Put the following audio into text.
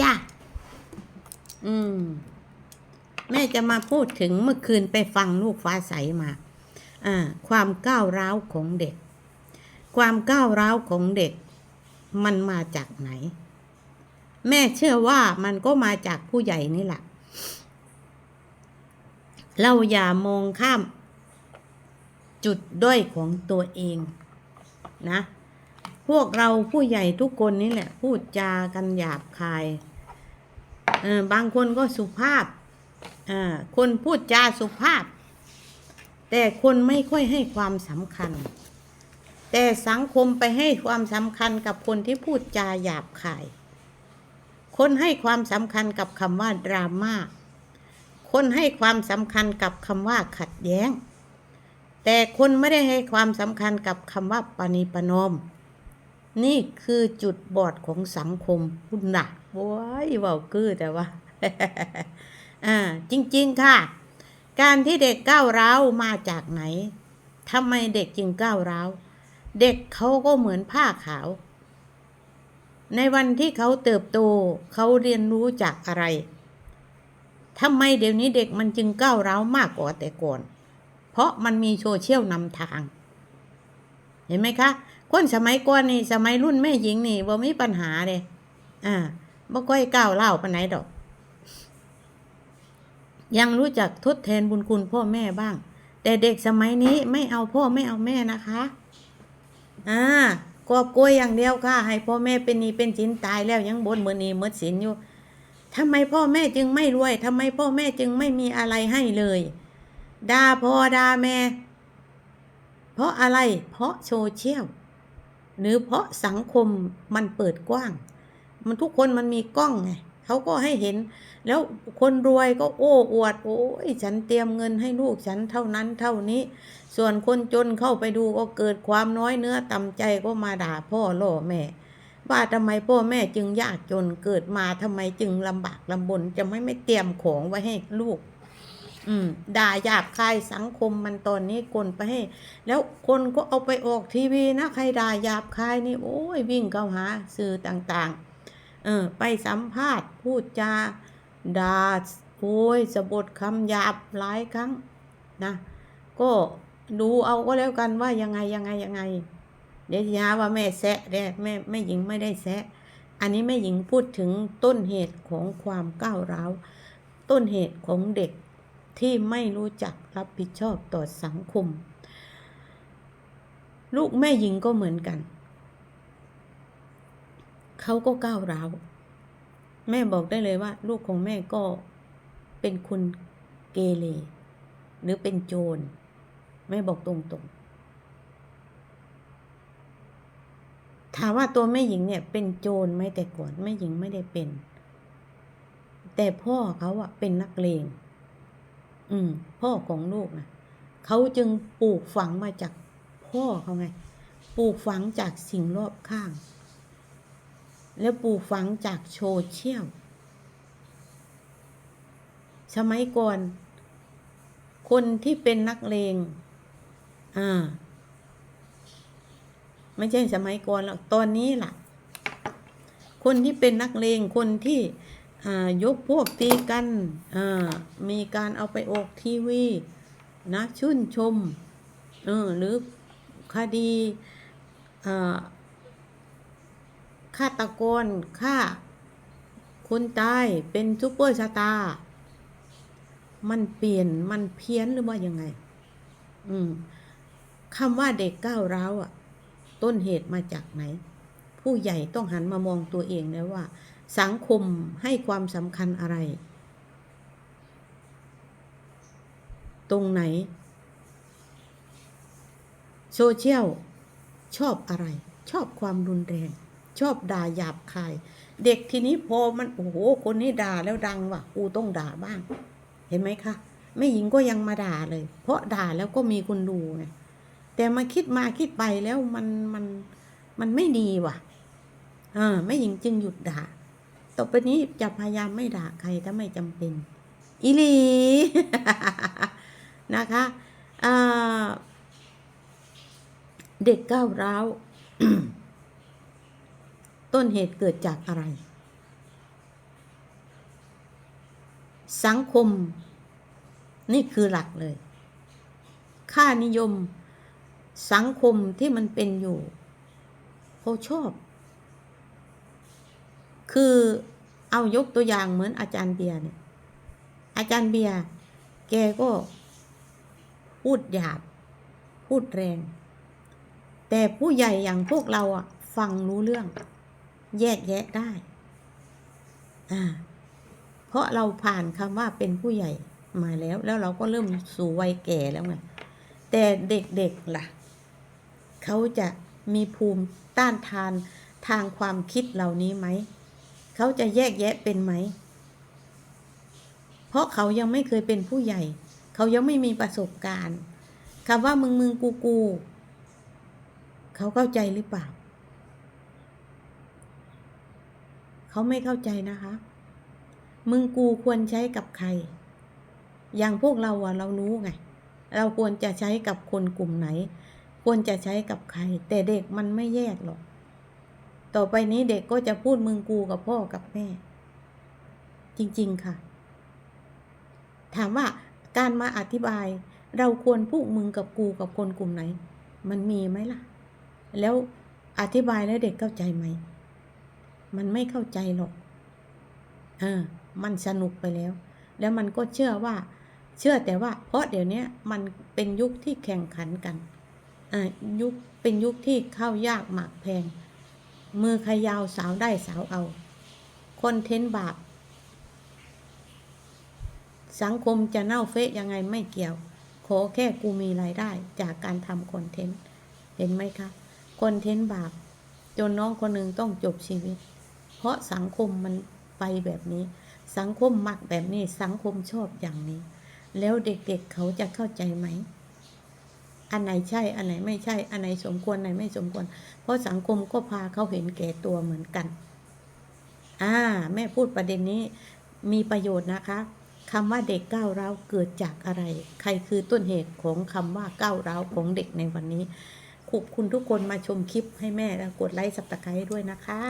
จ้ะ อืม แม่จะมาพูดถึงเมื่อคืนไปฟังลูกฟ้าใสมา อ่า ความก้าวร้าวของเด็ก ความก้าวร้าวของเด็ก มันมาจากไหน แม่เชื่อว่ามันก็มาจากผู้ใหญ่นี่แหละ เราอย่ามองข้าม จุดด้อยของตัวเอง นะ วกเราผู้ใหญ่ทุกคนนี่แหละ พูดจากันหยาบคายเออบางคนก็สุภาพอ่าคนพูดจาสุภาพ แต่คนไม่ค่อยให้ความสำคัญ แต่สังคมไปให้ความสำคัญกับคนที่พูดจาหยาบคาย คนให้ความสำคัญกับคำว่าดราม่าคนให้ความสำคัญกับคำว่าขัดแย้ง แต่คนไม่ได้ให้ความสำคัญกับคำว่าปณิปนอม นี่คือจุดบอดของสังคมคุณนะว้ายว่าคือแต่ว่าอ่าจริง ๆ ค่ะ การที่เด็กก้าวร้าวมาจากไหนทำไมเด็กจึงก้าวร้าวเด็กเขาก็เหมือนผ้าขาว ในวันที่เขาเติบโตเขาเรียนรู้จากอะไรทำไมเดี๋ยวนี้เด็กมันจึงก้าวร้าวมากกว่าแต่ก่อน เพราะมันมีโซเชียลนำทาง เห็นไหมคะ คนสมัยก่อนนี่สมัยรุ่นแม่หญิงนี่บ่มีปัญหาเลยอ่าบ่ค่อยก้าวเล่าปานไหนดอก ยังรู้จักทดแทนบุญคุณพ่อแม่บ้าง แต่เด็กสมัยนี้ไม่เอาพ่อไม่เอาแม่นะคะอ่ากอบโกยอย่างเดียวค่ะ ให้พ่อแม่เป็นนีเป็นสินตายแล้วยังบนเมือนนี้เมือนสินอยู่ทำไมพ่อแม่จึงไม่รวยทำไมพ่อแม่จึงไม่มีอะไรให้เลยด่าพ่อด่าแม่ เพราะอะไร เพราะโซเชียล หรือเพราะสังคมมันเปิดกว้าง มันทุกคนมันมีกล้องไงเขาก็ให้เห็น แล้วคนรวยก็โอ้อวด โอ้ยฉันเตรียมเงินให้ลูกฉันเท่านั้นเท่านี้ ส่วนคนจนเข้าไปดูก็เกิดความน้อยเนื้อต่ำใจก็มาด่าพ่อล่อแม่ว่าทำไมพ่อแม่จึงยากจนเกิดมาทำไมจึงลำบากลำบนจะไม่ไม่เตรียมของไว้ให้ลูก อืมด่าหยาบคายสังคมมันตอนนี้กลไปให้ แล้วคนก็เอาไปออกทีวีนะใครด่าหยาบคายนี่โอ้ยวิ่งเข้าหาสื่อต่างๆ เออ ไปสัมภาษณ์พูดจาด่าโอ้ยสะบดคำหยาบหลายครั้งนะก็ดูเอาก็แล้วกันว่ายังไงยังไงยังไง เดี๋ยวจะหาว่าแม่แซะเด้แม่แม่หญิงไม่ได้แซะ อันนี้แม่หญิงพูดถึงต้นเหตุของความก้าวร้าว ต้นเหตุของเด็ก ที่ไม่รู้จักรับผิดชอบต่อสังคม ลูกแม่หญิงก็เหมือนกัน เขาก็ก้าวร้าว แม่บอกได้เลยว่า ลูกของแม่ก็เป็นคนเกเรหรือเป็นโจรแม่บอกตรงๆ ถามว่าตัวแม่หญิงเนี่ยเป็นโจรไหมแต่ก่อนแม่หญิงไม่ได้เป็น แต่พ่อเขาอะเป็นนักเลง อืม พ่อของลูกนะเขาจึงปลูกฝังมาจากพ่อเขาไง ปลูกฝังจากสิ่งรอบข้าง แล้วปลูกฝังจากโซเชียลสมัยก่อน คนที่เป็นนักเลง อ่า ไม่ใช่สมัยก่อนหรอก ตอนนี้ล่ะ คนที่เป็นนักเลง คนที่ ยกพวกตีกันมีการเอาไปออกทีวีนะชื่นชมหรือคดีฆาตกรฆ่าคนตายเป็นซูเปอร์สตาร์มันเปลี่ยนมันเพี้ยนหรือว่ายังไง อืมคำว่าเด็กก้าวร้าวอะ ต้นเหตุมาจากไหน ผู้ใหญ่ต้องหันมามองตัวเองแล้วว่า สังคมให้ความสำคัญอะไร ตรงไหน โซเชียล ชอบอะไร ชอบความรุนแรง ชอบด่าหยาบคาย เด็กทีนี้พอมัน โอ้โห คนนี้ด่าแล้วดังว่ะกูต้องด่าบ้าง เห็นไหมคะแม่หญิงก็ยังมาด่าเลย เพราะด่าแล้วก็มีคนดูไงแต่มาคิดมาคิดไปแล้วมันมันมันไม่ดีว่ะ อ่าแม่หญิงจึงหยุดด่า ต่อไปนี้จะพยายามไม่ด่าใครถ้าไม่จำเป็นอีลีนะคะเด็กก้าวร้าว ต้นเหตุเกิดจากอะไร สังคม นี่คือหลักเลย ค่านิยม สังคมที่มันเป็นอยู่เขาชอบ คือเอายกตัวอย่างเหมือนอาจารย์เบียร์เนี่ย อาจารย์เบียร์แกก็พูดหยาบ พูดแรง แต่ผู้ใหญ่อย่างพวกเราอะฟังรู้เรื่อง แยกแยะได้ อ่า เพราะเราผ่านคำว่าเป็นผู้ใหญ่มาแล้ว แล้วเราก็เริ่มสู่วัยแก่แล้วไงแต่เด็กๆล่ะ เขาจะมีภูมิต้านทานทางความคิดเหล่านี้ไหม เขาจะแยกแยะเป็นไหม เพราะเขายังไม่เคยเป็นผู้ใหญ่ เขายังไม่มีประสบการณ์คำว่ามึงมึงกูกู เขาเข้าใจหรือเปล่า เขาไม่เข้าใจนะคะ มึงกูควรใช้กับใคร อย่างพวกเราอะเรารู้ไง เราควรจะใช้กับคนกลุ่มไหน ควรจะใช้กับใคร แต่เด็กมันไม่แยกหรอก ต่อไปนี้เด็กก็จะพูดมึงกูกับพ่อกับแม่ จริงๆค่ะ ถามว่าการมาอธิบาย เราควรพูดมึงกับกูกับคนกลุ่มไหน มันมีไหมล่ะ แล้วอธิบายแล้วเด็กเข้าใจไหม มันไม่เข้าใจหรอกเออมันสนุกไปแล้ว แล้วมันก็เชื่อว่า เชื่อแต่ว่า เพราะเดี๋ยวนี้มันเป็นยุคที่แข่งขันกันอ่ายุคเป็นยุคที่ข้าวยากหมากแพง มือใครยาวสาวได้สาวเอา คอนเทนต์บาป สังคมจะเน่าเฟะยังไงไม่เกี่ยว ขอแค่กูมีรายได้จากการทำคอนเทนต์ เห็นไหมคะคอนเทนต์บาป จนน้องคนหนึ่งต้องจบชีวิต เพราะสังคมมันไปแบบนี้ สังคมมักแบบนี้ สังคมชอบอย่างนี้ แล้วเด็กๆเเขาจะเข้าใจไหม อันไหนใช่อันไหนไม่ใช่ อันไหนสมควรอันไหนไม่สมควร เพราะสังคมก็พาเขาเห็นแก่ตัวเหมือนกัน อ่า แม่พูดประเด็นนี้มีประโยชน์นะคะคำว่าเด็กก้าวร้าวเกิดจากอะไร ใครคือต้นเหตุของคำว่าก้าวร้าวของเด็กในวันนี้ขอบคุณทุกคนมาชมคลิปให้แม่แล้วกดไลค์สับตะไคร้ด้วยนะคะ